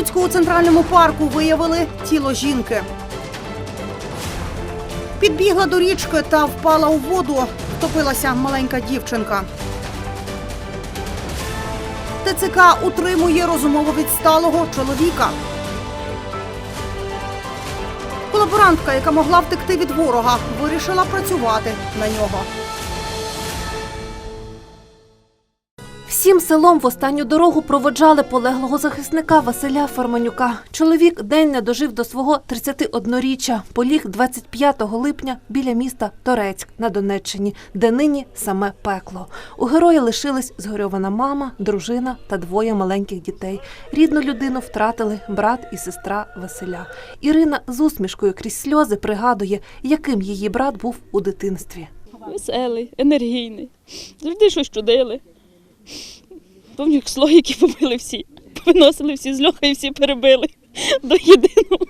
Луцьку у центральному парку виявили тіло жінки. Підбігла до річки та впала у воду. Втопилася маленька дівчинка. ТЦК утримує розумово відсталого чоловіка. Колаборантка, яка могла втекти від ворога, вирішила працювати на нього. Всім селом в останню дорогу проводжали полеглого захисника Василя Форманюка. Чоловік день не дожив до свого 31-річчя. Поліг 25 липня біля міста Торецьк на Донеччині, де нині саме пекло. У героя лишились згорьована мама, дружина та двоє маленьких дітей. Рідну людину втратили брат і сестра Василя. Ірина з усмішкою крізь сльози пригадує, яким її брат був у дитинстві. Веселий, енергійний. Завжди щось чудили. Помню, слоїки побили всі. Повиносили всі з льоха і всі перебили до єдиного.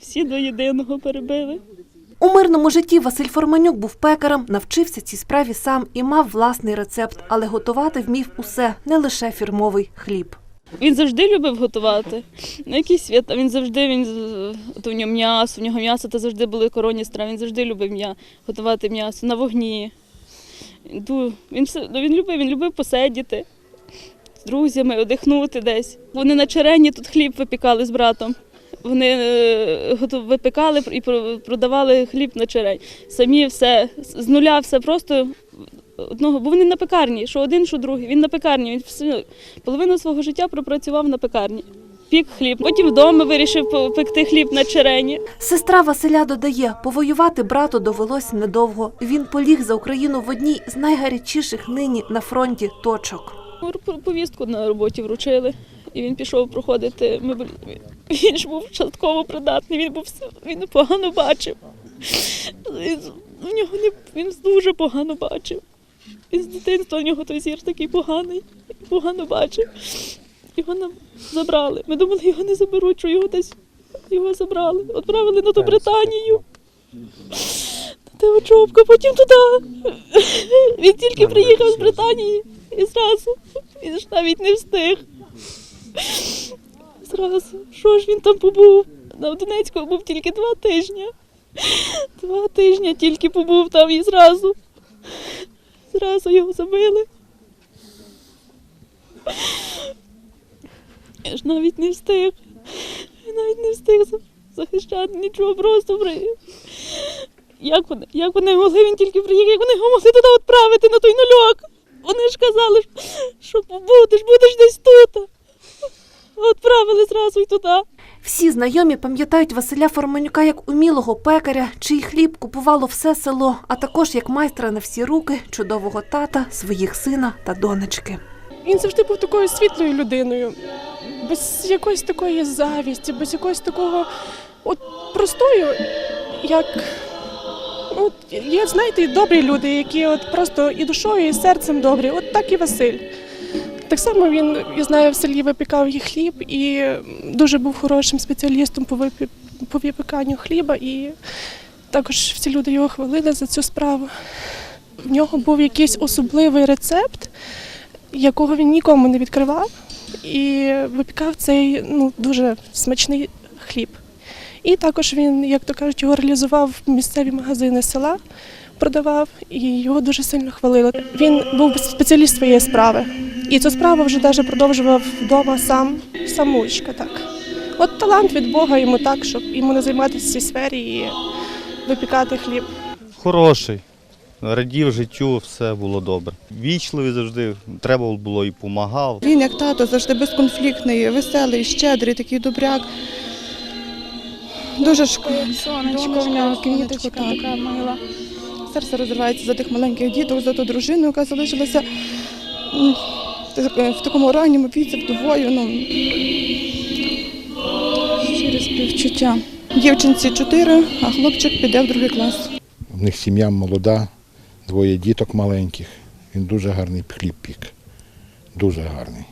Всі до єдиного перебили. У мирному житті Василь Форманюк був пекарем, навчився цій справі сам і мав власний рецепт, але готувати вмів усе, не лише фірмовий хліб. Він завжди любив готувати. На якийсь свят, а він завжди він от у нього м'ясо, у нього м'ясо то завжди були коронні страви. Він завжди любив м'я, готувати м'ясо на вогні. Він, все- ну, він любив, він любив посидіти з друзями, одихнути десь. Вони на черені тут хліб випікали з братом. Вони е, випекали і про- продавали хліб на черень. Самі все з нуля, все просто одного, бо вони на пекарні, що один, що другий. Він на пекарні. Він половину свого життя пропрацював на пекарні. Пік хліб. Потім вдома вирішив пекти хліб на черені. Сестра Василя додає, повоювати брату довелось недовго. Він поліг за Україну в одній з найгарячіших нині на фронті точок. Повістку на роботі вручили, і він пішов проходити. Він ж був частково придатний, він був він погано бачив. В нього не він дуже погано бачив. І з дитинства в нього той зір такий поганий, погано бачив. Його нам забрали. Ми думали, його не заберуть, що його десь його забрали. Відправили на ту Британію. На те очопка, потім туди. Він тільки приїхав з Британії і зразу. Він ж навіть не встиг. Зразу. Що ж він там побув? На Донецьку був тільки два тижні. Два тижні тільки побув там і зразу. Зразу його забили. Я ж навіть не встиг. Я навіть не встиг захищати нічого, просто при. Як вони, як вони могли, він тільки приїхав, як вони його могли туди відправити на той нульок? Вони ж казали, що будеш, будеш десь тут. Відправили зразу й туди. Всі знайомі пам'ятають Василя Форманюка як умілого пекаря, чий хліб купувало все село, а також як майстра на всі руки, чудового тата, своїх сина та донечки. Він завжди був такою світлою людиною, без якоїсь такої завісті, без якогось такого от простою, як ну, от, є, знаєте, добрі люди, які от просто і душою, і серцем добрі. От так і Василь. Так само він, я знаю, в селі випікав їх хліб і дуже був хорошим спеціалістом по, випі... по випіканню хліба. І також всі люди його хвалили за цю справу. В нього був якийсь особливий рецепт якого він нікому не відкривав, і випікав цей ну, дуже смачний хліб. І також він, як то кажуть, його реалізував в місцеві магазини села, продавав, і його дуже сильно хвалили. Він був спеціаліст своєї справи. І цю справу вже навіть продовжував вдома сам, самоучка. Так. От талант від Бога йому так, щоб йому не займатися в цій сфері і випікати хліб. Хороший. Радів життю, все було добре. Вічливий завжди, треба було і допомагав. Він, як тато, завжди безконфліктний, веселий, щедрий, такий добряк. Дуже шкода. Сонечко в нього, квіточка така мила. Серце розривається за тих маленьких діток, за ту дружину, яка залишилася в такому ранньому віці, вдовою. Ну, Щире співчуття. дівчинці 4, а хлопчик піде в другий клас. У них сім'я молода, двоє діток маленьких. Він дуже гарний хліб пік. Дуже гарний.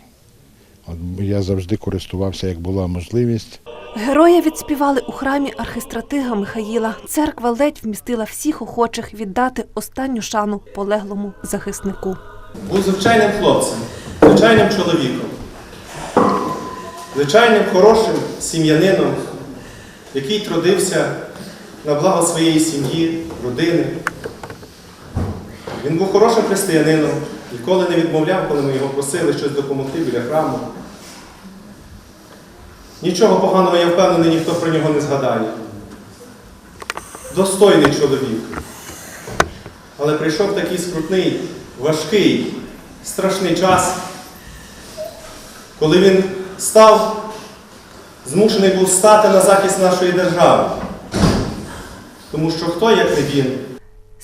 От я завжди користувався, як була можливість. Героя відспівали у храмі архистратига Михаїла. Церква ледь вмістила всіх охочих віддати останню шану полеглому захиснику. Був звичайним хлопцем, звичайним чоловіком. звичайним хорошим сім'янином, який трудився на благо своєї сім'ї, родини. Він був хорошим християнином, ніколи не відмовляв, коли ми його просили щось допомогти біля храму. Нічого поганого, я впевнений, ніхто про нього не згадає. Достойний чоловік. Але прийшов такий скрутний, важкий, страшний час, коли він став, змушений був стати на захист нашої держави. Тому що хто, як не він,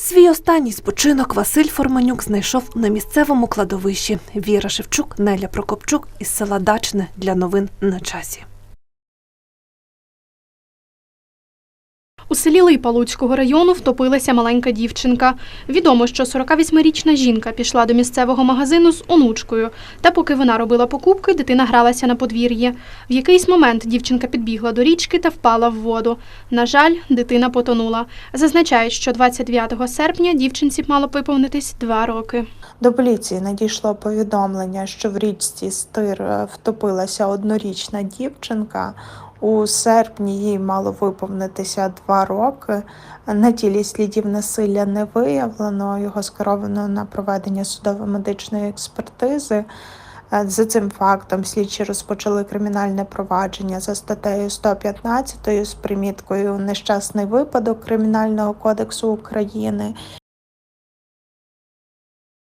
Свій останній спочинок Василь Форманюк знайшов на місцевому кладовищі. Віра Шевчук, Неля Прокопчук із села Дачне для новин на часі. У селі Липа Луцького району втопилася маленька дівчинка. Відомо, що 48-річна жінка пішла до місцевого магазину з онучкою. Та поки вона робила покупки, дитина гралася на подвір'ї. В якийсь момент дівчинка підбігла до річки та впала в воду. На жаль, дитина потонула. Зазначають, що 29 серпня дівчинці мало виповнитись два роки. До поліції надійшло повідомлення, що в річці Стир е, втопилася однорічна дівчинка. У серпні їй мало виповнитися два роки. На тілі слідів насилля не виявлено. Його скеровано на проведення судово-медичної експертизи. Е, За цим фактом слідчі розпочали кримінальне провадження за статтею 115 з приміткою Нещасний випадок Кримінального кодексу України.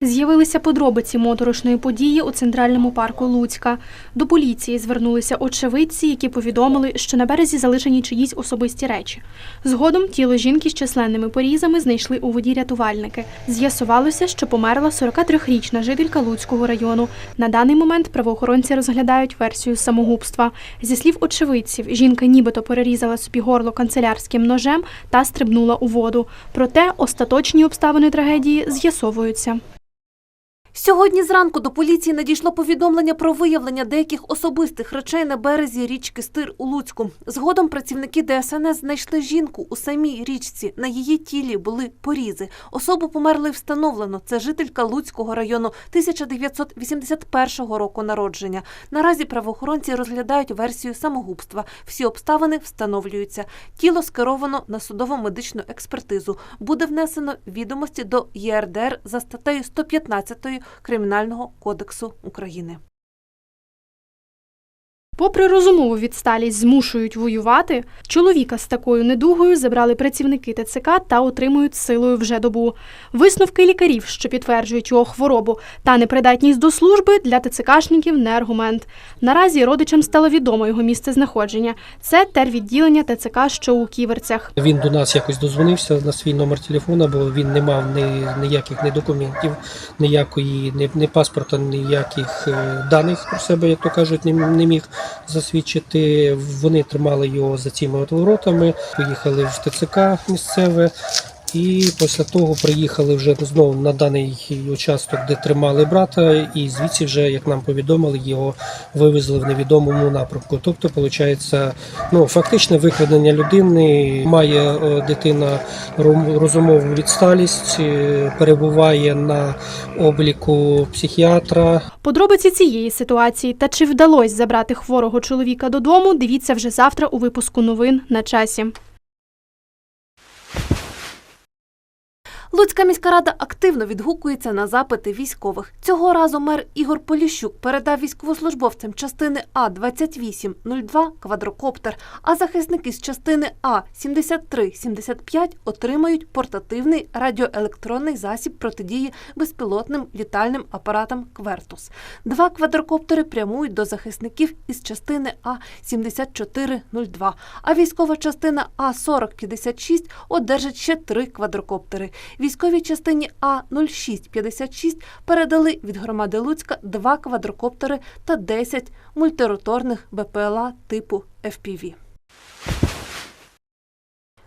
З'явилися подробиці моторошної події у центральному парку Луцька. До поліції звернулися очевидці, які повідомили, що на березі залишені чиїсь особисті речі. Згодом тіло жінки з численними порізами знайшли у воді рятувальники. З'ясувалося, що померла 43-річна жителька Луцького району. На даний момент правоохоронці розглядають версію самогубства. Зі слів очевидців, жінка нібито перерізала собі горло канцелярським ножем та стрибнула у воду. Проте остаточні обставини трагедії з'ясовуються. Сьогодні зранку до поліції надійшло повідомлення про виявлення деяких особистих речей на березі річки Стир у Луцьку. Згодом працівники ДСНС знайшли жінку у самій річці. На її тілі були порізи. Особу померли встановлено. Це жителька Луцького району 1981 року народження. Наразі правоохоронці розглядають версію самогубства. Всі обставини встановлюються. Тіло скеровано на судово-медичну експертизу. Буде внесено відомості до ЄРДР за статтею 115 Кримінального кодексу України. Попри розумову відсталість змушують воювати, чоловіка з такою недугою забрали працівники ТЦК та отримують силою вже добу. Висновки лікарів, що підтверджують його хворобу та непридатність до служби, для ТЦКшників не аргумент. Наразі родичам стало відомо його місце знаходження. Це тервідділення ТЦК, що у Ківерцях. Він до нас якось дозвонився на свій номер телефона, бо він не мав ні, ніяких ні документів, ніякої, ні, ні паспорта, ніяких е, даних про себе, як то кажуть, не, не міг засвідчити. Вони тримали його за цими от воротами, поїхали в ТЦК місцеве. І після того приїхали вже знову на даний участок, де тримали брата, і звідси вже, як нам повідомили, його вивезли в невідомому напрямку. Тобто, виходить, ну фактичне викрадення людини має е, дитина розумову відсталість, е, перебуває на обліку психіатра. Подробиці цієї ситуації та чи вдалося забрати хворого чоловіка додому, дивіться вже завтра у випуску новин на часі. Луцька міська рада активно відгукується на запити військових. Цього разу мер Ігор Поліщук передав військовослужбовцям частини А 2802 квадрокоптер, а захисники з частини А 7375 отримають портативний радіоелектронний засіб протидії безпілотним літальним апаратам Квертус. Два квадрокоптери прямують до захисників із частини А 7402, а військова частина А 4056 одержить ще три квадрокоптери. Військовій частині А 0656 передали від громади Луцька два квадрокоптери та 10 мультироторних БПЛА типу FPV.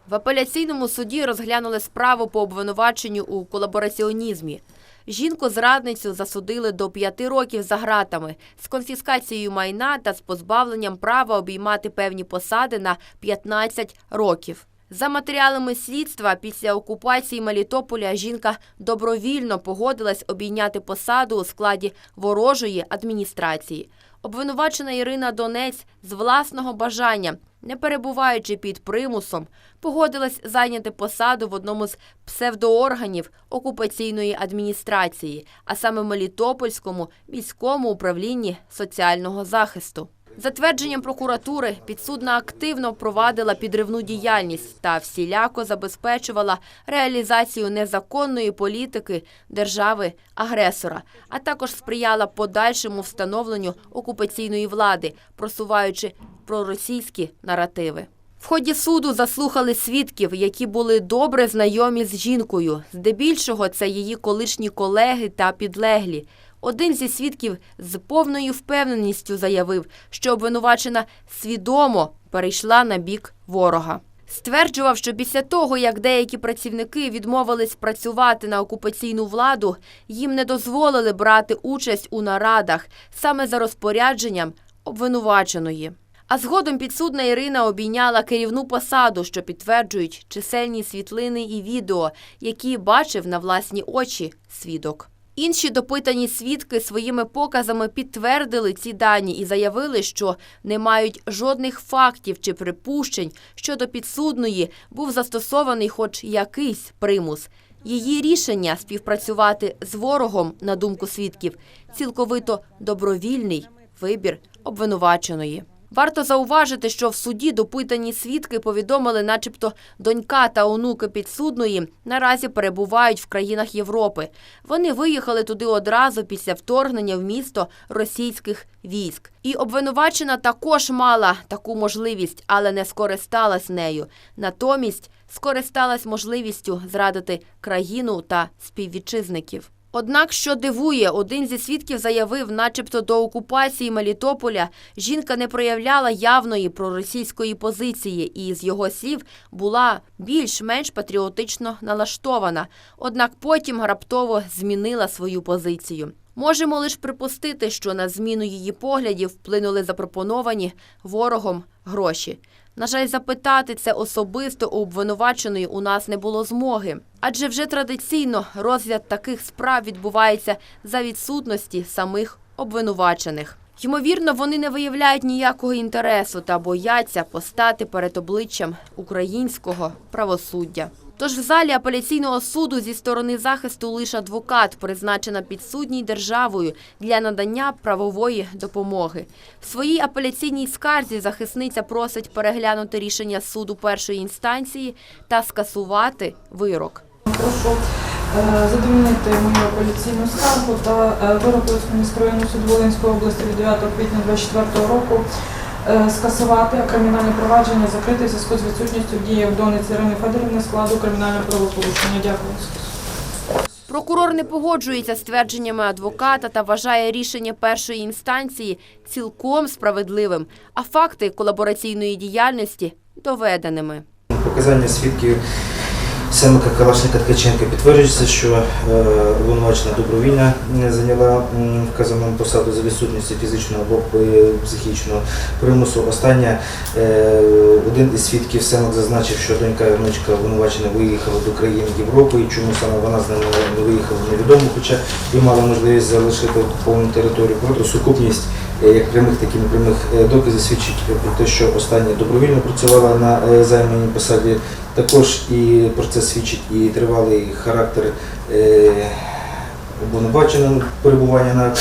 В апеляційному суді розглянули справу по обвинуваченню у колабораціонізмі. Жінку-зрадницю засудили до п'яти років за ґратами з конфіскацією майна та з позбавленням права обіймати певні посади на 15 років. За матеріалами слідства, після окупації Мелітополя жінка добровільно погодилась обійняти посаду у складі ворожої адміністрації. Обвинувачена Ірина Донець з власного бажання, не перебуваючи під примусом, погодилась зайняти посаду в одному з псевдоорганів окупаційної адміністрації, а саме Мелітопольському міському управлінні соціального захисту. За твердженням прокуратури, підсудна активно провадила підривну діяльність та всіляко забезпечувала реалізацію незаконної політики держави-агресора, а також сприяла подальшому встановленню окупаційної влади, просуваючи проросійські наративи. В ході суду заслухали свідків, які були добре знайомі з жінкою. Здебільшого це її колишні колеги та підлеглі. Один зі свідків з повною впевненістю заявив, що обвинувачена свідомо перейшла на бік ворога. Стверджував, що після того, як деякі працівники відмовились працювати на окупаційну владу, їм не дозволили брати участь у нарадах саме за розпорядженням обвинуваченої. А згодом підсудна Ірина обійняла керівну посаду, що підтверджують чисельні світлини і відео, які бачив на власні очі свідок. Інші допитані свідки своїми показами підтвердили ці дані і заявили, що не мають жодних фактів чи припущень щодо підсудної був застосований хоч якийсь примус. Її рішення співпрацювати з ворогом, на думку свідків, цілковито добровільний вибір обвинуваченої. Варто зауважити, що в суді допитані свідки повідомили, начебто донька та онуки підсудної наразі перебувають в країнах Європи. Вони виїхали туди одразу після вторгнення в місто російських військ. І обвинувачена також мала таку можливість, але не скористалась нею. Натомість скористалась можливістю зрадити країну та співвітчизників. Однак, що дивує, один зі свідків заявив, начебто до окупації Мелітополя жінка не проявляла явної проросійської позиції і, з його слів, була більш-менш патріотично налаштована, однак потім раптово змінила свою позицію. Можемо лише припустити, що на зміну її поглядів вплинули запропоновані ворогом гроші. На жаль, запитати це особисто у обвинуваченої у нас не було змоги. Адже вже традиційно розгляд таких справ відбувається за відсутності самих обвинувачених. Ймовірно, вони не виявляють ніякого інтересу та бояться постати перед обличчям українського правосуддя. Тож в залі апеляційного суду зі сторони захисту лише адвокат призначена підсудній державою для надання правової допомоги. В своїй апеляційній скарзі захисниця просить переглянути рішення суду першої інстанції та скасувати вирок. Прошу задовольнити мою апеляційну скаргу та е, вирок Луцького міськрайонного суду Волинської області від 9 квітня 2024 року е, скасувати кримінальне провадження закрите в зв'язку з відсутністю дії в Дониці Ірини Федорівни складу кримінального правопорушення. Дякую. Прокурор не погоджується з твердженнями адвоката та вважає рішення першої інстанції цілком справедливим, а факти колабораційної діяльності доведеними. Показання свідків Семика Калашника Ткаченка підтверджується, що е, обвинувачена добровільно зайняла вказану посаду за відсутністю фізичного або психічного примусу. Остання е, один із свідків Семик зазначив, що донька внучка обвинувачена виїхала до країн Європи, і чому саме вона з ними не виїхала, невідомо, хоча і мала можливість залишити окуповану територію. Проте сукупність як прямих, так і непрямих е, доказів свідчить про те, що остання добровільно працювала на е, займаній посаді. Також і про це свідчить і тривалий характер обвинуваченим перебування на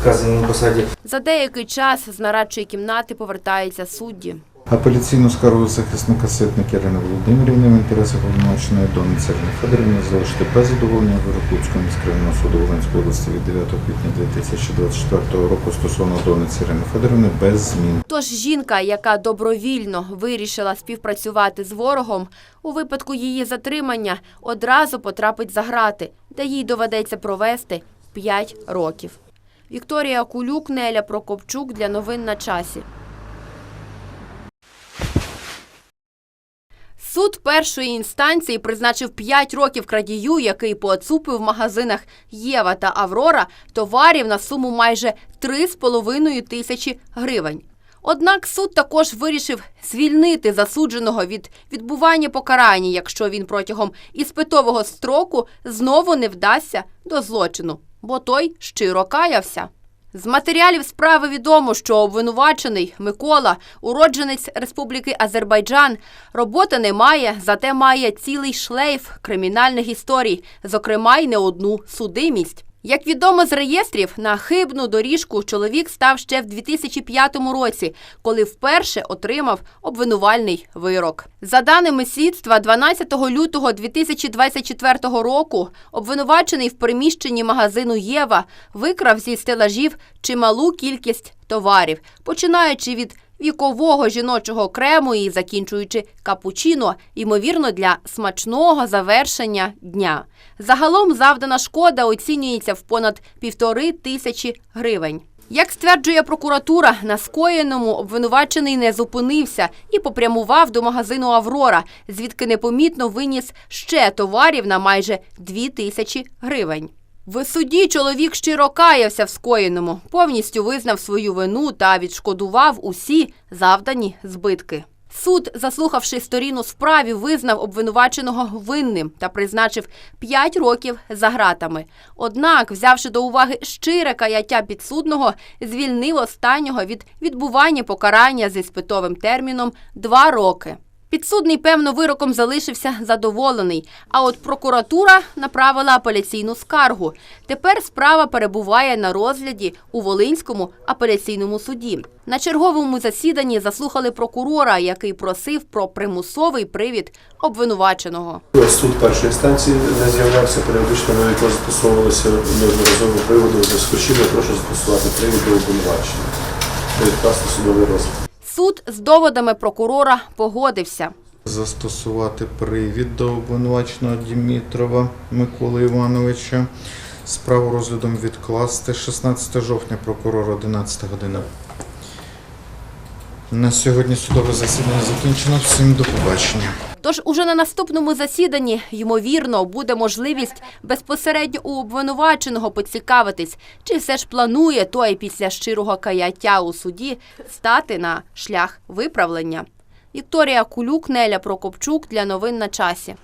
вказаній посаді. За деякий час з нарадчої кімнати повертаються судді. Апеляційну скаргу захисника Ситник Ірини Володимирівни в інтересах обвинуваченої Донниці Ірини Федорівни залишити без задоволення вирок Луцького міськрайонного суду Волинської області від 9 квітня 2024 року стосовно Донниці Ірини Федорівни без змін. Тож жінка, яка добровільно вирішила співпрацювати з ворогом, у випадку її затримання одразу потрапить за грати, де їй доведеться провести 5 років. Вікторія Кулюк, Неля Прокопчук для новин на часі. Суд першої інстанції призначив 5 років крадію, який поцупив в магазинах Єва та Аврора товарів на суму майже 3,5 тисячі гривень. Однак суд також вирішив звільнити засудженого від відбування покарання, якщо він протягом іспитового строку знову не вдасться до злочину, бо той щиро каявся. З матеріалів справи відомо, що обвинувачений Микола, уродженець Республіки Азербайджан, роботи не має, зате має цілий шлейф кримінальних історій, зокрема й не одну судимість. Як відомо з реєстрів, на хибну доріжку чоловік став ще в 2005 році, коли вперше отримав обвинувальний вирок. За даними слідства, 12 лютого 2024 року обвинувачений в приміщенні магазину Єва викрав зі стелажів чималу кількість товарів, починаючи від вікового жіночого крему і закінчуючи капучино, ймовірно, для смачного завершення дня. Загалом завдана шкода оцінюється в понад півтори тисячі гривень. Як стверджує прокуратура, на скоєному обвинувачений не зупинився і попрямував до магазину Аврора, звідки непомітно виніс ще товарів на майже дві тисячі гривень. В суді чоловік щиро каявся в скоєному, повністю визнав свою вину та відшкодував усі завдані збитки. Суд, заслухавши сторін у справі, визнав обвинуваченого винним та призначив 5 років за гратами. Однак, взявши до уваги щире каяття підсудного, звільнив останнього від відбування покарання з іспитовим терміном 2 роки. Підсудний, певно, вироком залишився задоволений. А от прокуратура направила апеляційну скаргу. Тепер справа перебуває на розгляді у Волинському апеляційному суді. На черговому засіданні заслухали прокурора, який просив про примусовий привід обвинуваченого. Суд першої інстанції не з'являвся періодично, навіть застосовувалися неодноразово приводу зв'язку чим я прошу застосувати привід до обвинувачення. Відкласти судовий розгляд. Суд з доводами прокурора погодився. Застосувати привід до обвинуваченого Дімітрова Миколи Івановича. Справу розглядом відкласти 16 жовтня прокурор 11 година. На сьогодні судове засідання закінчено. Всім до побачення. Тож уже на наступному засіданні, ймовірно, буде можливість безпосередньо у обвинуваченого поцікавитись, чи все ж планує той після щирого каяття у суді стати на шлях виправлення. Вікторія Кулюк, Неля Прокопчук для новин на часі.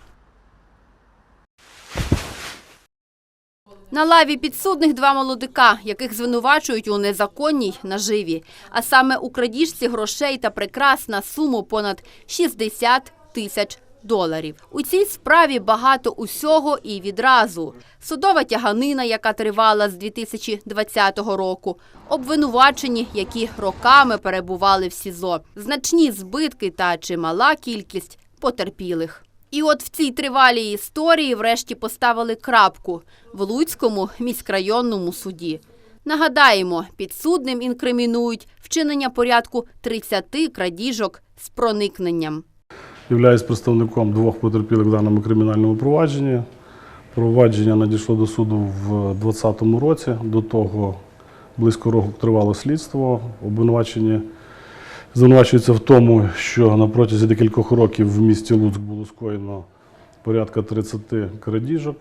На лаві підсудних два молодика, яких звинувачують у незаконній наживі, а саме у крадіжці грошей та прикрас на суму понад 60 тисяч доларів. У цій справі багато усього і відразу. Судова тяганина, яка тривала з 2020 року, обвинувачені, які роками перебували в СІЗО, значні збитки та чимала кількість потерпілих. І от в цій тривалій історії врешті поставили крапку в Луцькому міськрайонному суді. Нагадаємо, підсудним інкримінують вчинення порядку 30 крадіжок з проникненням. Являюсь представником двох потерпілих в даному кримінальному провадженні. Провадження надійшло до суду в 2020 році. До того близько року тривало слідство. Обвинувачені звинувачуються в тому, що на протязі декількох років в місті Луцьк було скоєно порядка 30 крадіжок.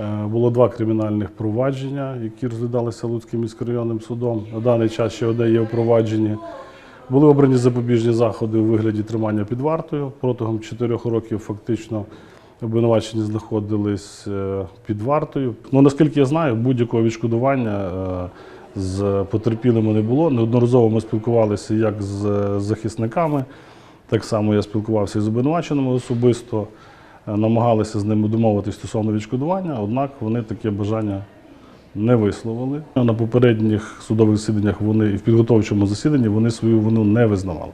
Е, Було два кримінальних провадження, які розглядалися Луцьким міськрайонним судом. На даний час ще одне є у провадженні. Були обрані запобіжні заходи у вигляді тримання під вартою. Протягом чотирьох років фактично обвинувачені знаходились е, під вартою. Ну наскільки я знаю, будь-якого відшкодування е, з потерпілими не було. Неодноразово ми спілкувалися як з захисниками, так само я спілкувався і з обвинуваченими особисто, е, намагалися з ними домовитися стосовно відшкодування, однак вони таке бажання не висловили. На попередніх судових засіданнях вони і в підготовчому засіданні вони свою вину не визнавали.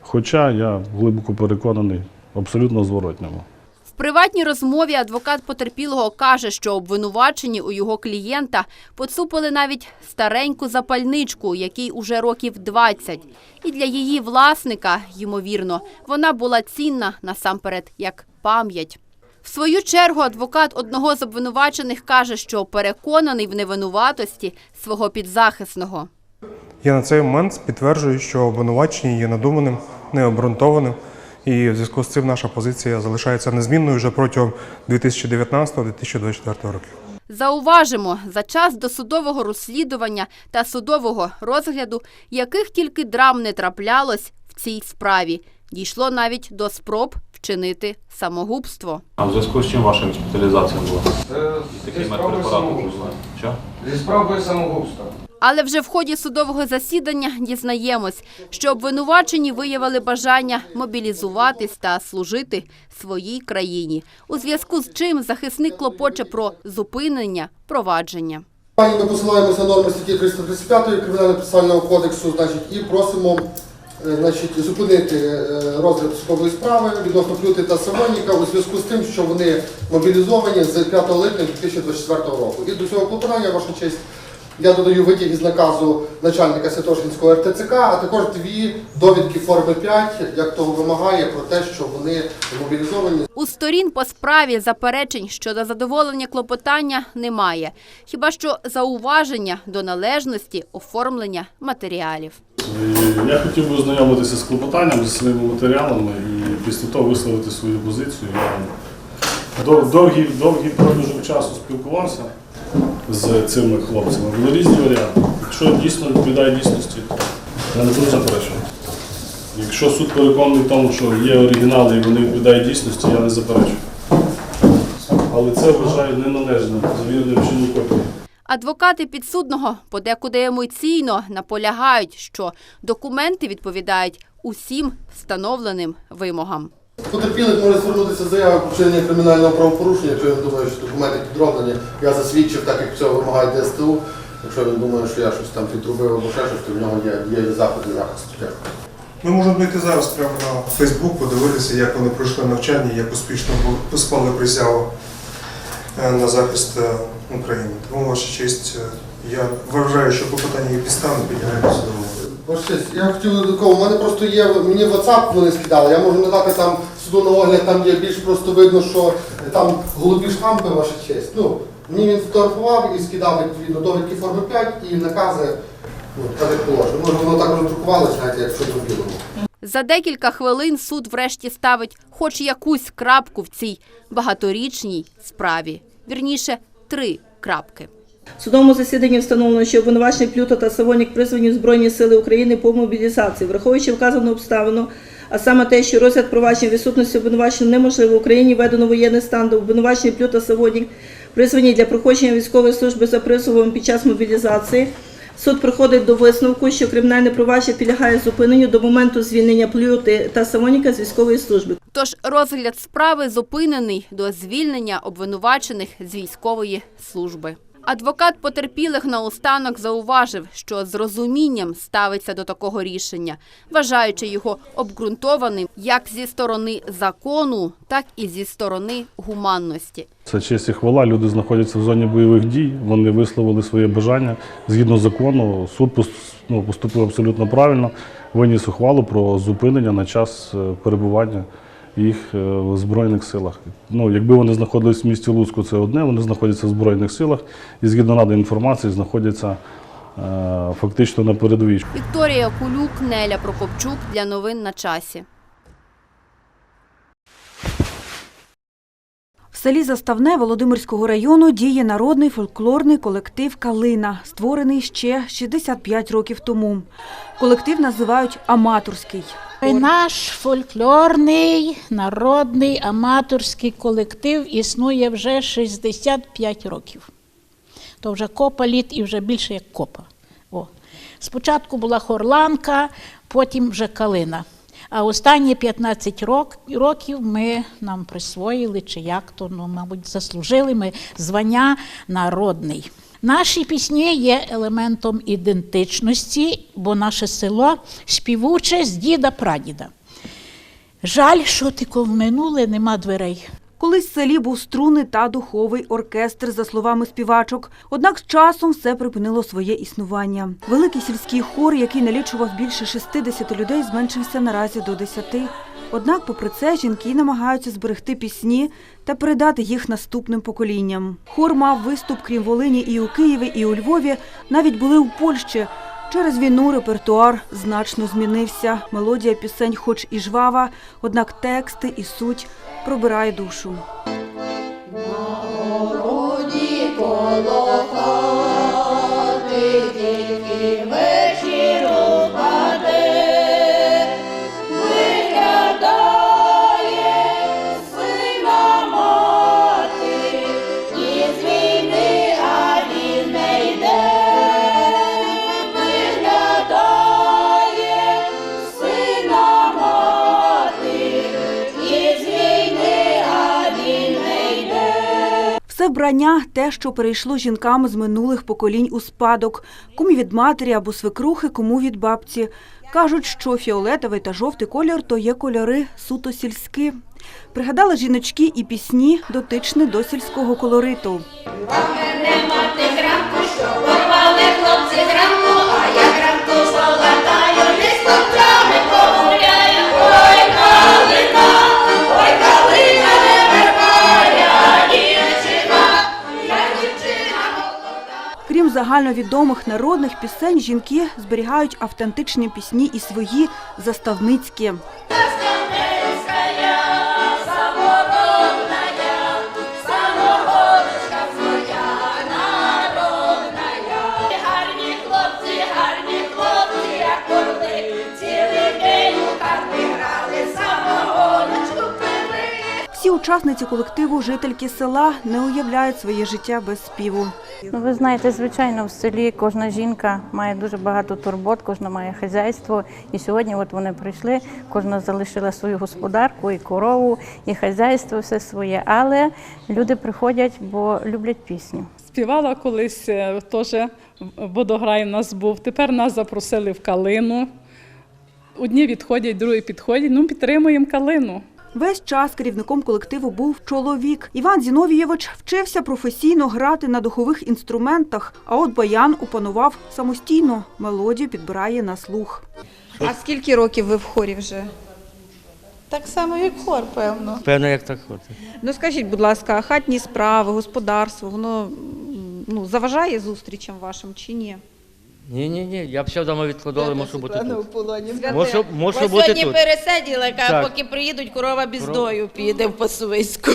Хоча я глибоко переконаний абсолютно зворотньому. В приватній розмові адвокат потерпілого каже, що обвинувачені у його клієнта поцупили навіть стареньку запальничку, якій уже років 20. І для її власника, ймовірно, вона була цінна насамперед як пам'ять. Свою чергу адвокат одного з обвинувачених каже, що переконаний в невинуватості свого підзахисного. Я на цей момент підтверджую, що обвинувачення є надуманим, необґрунтованим, і в зв'язку з цим наша позиція залишається незмінною вже протягом 2019-2024 років. Зауважимо, за час досудового розслідування та судового розгляду, яких тільки драм не траплялось в цій справі, дійшло навіть до спроб вчинити самогубство. А в зв'язку з чим ваша госпіталізація була? Медпрепарати самогубства. Що? Зі спробою самогубства. Але вже в ході судового засідання дізнаємось, що обвинувачені виявили бажання мобілізуватись та служити своїй країні, у зв'язку з чим захисник клопоче про зупинення провадження. Ми посилаємося на норми статті 335 Кримінального процесуального кодексу, значить, і просимо е, значить, зупинити е, розгляд судової справи відносно Плюти та Савоніка у зв'язку з тим, що вони мобілізовані з 5 липня 2024 року. І до цього клопотання, ваша честь, я додаю витяг із наказу начальника Святошинського РТЦК, а також дві довідки форми 5, як того вимагає, про те, що вони мобілізовані. У сторін по справі заперечень щодо задоволення клопотання немає, хіба що зауваження до належності оформлення матеріалів. І Я хотів би ознайомитися з клопотанням, зі своїми матеріалами і після того висловити свою позицію. Довгий, довгий проміжок часу спілкувався з цими хлопцями. Були різні варіанти. Якщо дійсно відповідає дійсності, я не буду заперечувати. Якщо суд переконаний в тому, що є оригінали і вони відповідають дійсності, я не заперечую. Але це вважаю неналежним завіреним чином копії. Адвокати підсудного подекуди емоційно наполягають, що документи відповідають усім встановленим вимогам. Потерпілих може звернутися з заявою про вчинення кримінального правопорушення, якщо він думає, що документи підроблені. Я засвідчив, так як цього вимагає ДСТУ. Якщо він думає, що я щось там підробив або ще щось, то в нього є, є заходи захисту. Ми можемо дойти зараз прямо на Фейсбук, подивитися, як вони пройшли навчання, як успішно склали присягу е, на захист України. Тому, ваша честь, е, я вважаю, що клопотання є підставне, підлягає судовому. Ваша честь, я хотів до такого, у мене просто є, мені в WhatsApp вони скидали, я можу надати там суду на огляд, там є більш просто видно, що там голубі штампи, ваша честь. Ну, мені він фотографував і скидав відповідно довідки форми 5 і накази, ну, так як положено. Може воно так роздрукувалося, знаєте, як в чорно-білому. За декілька хвилин суд врешті ставить хоч якусь крапку в цій багаторічній справі. Вірніше, три крапки. В судовому засіданні встановлено, що обвинувачений Плюта та Савонік призвані в Збройні Сили України по мобілізації, враховуючи вказану обставину, а саме те, що розгляд провадження відсутності обвинувачення неможливо в Україні, введено воєнний стан, до обвинувачення Плюта Савонік призвані для проходження військової служби за призовом під час мобілізації. Суд приходить до висновку, що кримінальне провадження підлягає зупиненню до моменту звільнення Плюти та Савоніка з військової служби. Тож розгляд справи зупинений до звільнення обвинувачених з військової служби. Адвокат потерпілих наостанок зауважив, що з розумінням ставиться до такого рішення, вважаючи його обґрунтованим як зі сторони закону, так і зі сторони гуманності. Це честь і хвала. Люди знаходяться в зоні бойових дій. Вони висловили своє бажання згідно закону. Суд ну, поступив абсолютно правильно. Виніс ухвалу про зупинення на час е, перебування їх е, в збройних силах. Ну, якби вони знаходились в місті Луцьку, це одне. Вони знаходяться в збройних силах і згідно наданої інформації знаходяться е, фактично на передовій. Вікторія Кулюк, Неля Прокопчук для новин на часі. Селі Заставне Володимирського району діє народний фольклорний колектив Калина, створений ще 65 років тому. Колектив називають аматорський. Наш фольклорний народний аматорський колектив існує вже 65 років. То вже копа літ і вже більше як копа. О. Спочатку була хорланка, потім вже калина. А останні 15 рок, років ми нам присвоїли, чи як то, ну, мабуть, заслужили ми звання народний. Наші пісні є елементом ідентичності, бо наше село співуче з діда-прадіда. Жаль, що тільки в нема дверей. Колись в селі був струнний та духовий оркестр, за словами співачок. Однак з часом все припинило своє існування. Великий сільський хор, який налічував більше 60 людей, зменшився наразі до 10. Однак, попри це, жінки намагаються зберегти пісні та передати їх наступним поколінням. Хор мав виступ, крім Волині, і у Києві, і у Львові. Навіть були у Польщі. Через війну репертуар значно змінився. Мелодія пісень, хоч і жвава, однак тексти і суть пробирає душу. Городі коло вбрання те, що перейшло жінкам з минулих поколінь у спадок, кому від матері або свекрухи, кому від бабці. Кажуть, що фіолетовий та жовтий колір то є кольори суто сільські. Пригадали жіночки і пісні, дотичні до сільського колориту. Мати зранку, що порвали хлопці зранку, загальновідомих народних пісень, жінки зберігають автентичні пісні і свої заставницькі. Всі учасниці колективу жительки села не уявляють своє життя без співу. Ну, ви знаєте, звичайно, в селі кожна жінка має дуже багато турбот, кожна має хазяйство. І сьогодні от вони прийшли, кожна залишила свою господарку, і корову, і хазяйство, все своє. Але люди приходять, бо люблять пісню. Співала колись е, теж водограй у нас був. Тепер нас запросили в калину. Одні відходять, другі підходять. Ну, підтримуємо калину. Весь час керівником колективу був чоловік. Іван Зіновійович вчився професійно грати на духових інструментах, а от баян опанував самостійно. Мелодію підбирає на слух. А скільки років ви в хорі вже? Так само, як хор, певно. Певно, як так хоче. Ну скажіть, будь ласка, хатні справи, господарство, воно ну, заважає зустрічам вашим чи ні? Ні, ні, ні. Я б ще вдома відкладали, можу бути тут. полоні. Можу, можу Ось бути сьогодні тут. Так. поки приїдуть, корова біздою піде в пасовиську.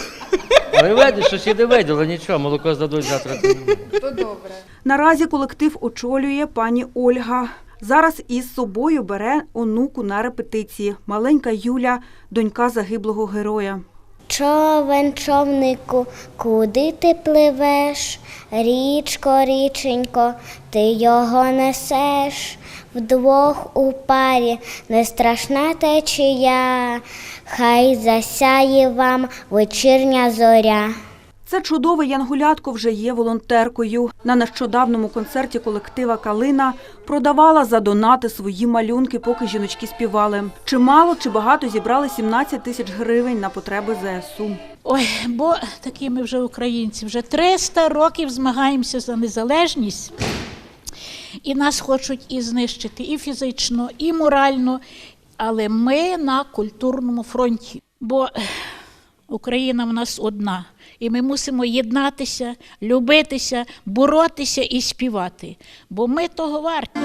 Але видиш, сусіди виділи, нічого, молоко здадуть завтра. То добре. Наразі колектив очолює пані Ольга. Зараз із собою бере онуку на репетиції. Маленька Юля, донька загиблого героя. Човен, човнику, куди ти пливеш? Річко, річенько, ти його несеш. Вдвох у парі не страшна течія, хай засяє вам вечірня зоря. Це чудове янгулятко вже є волонтеркою. На нещодавному концерті колектива Калина продавала за донати свої малюнки, поки жіночки співали. Чи мало, чи багато зібрали 17 тисяч гривень на потреби ЗСУ. Ой, бо такі ми вже українці, вже 300 років змагаємося за незалежність. І нас хочуть і знищити і фізично, і морально. Але ми на культурному фронті. Бо Україна в нас одна. І ми мусимо єднатися, любитися, боротися і співати. Бо ми того варті.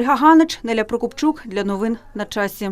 Ольга Ганич, Неля Прокопчук для новин на часі.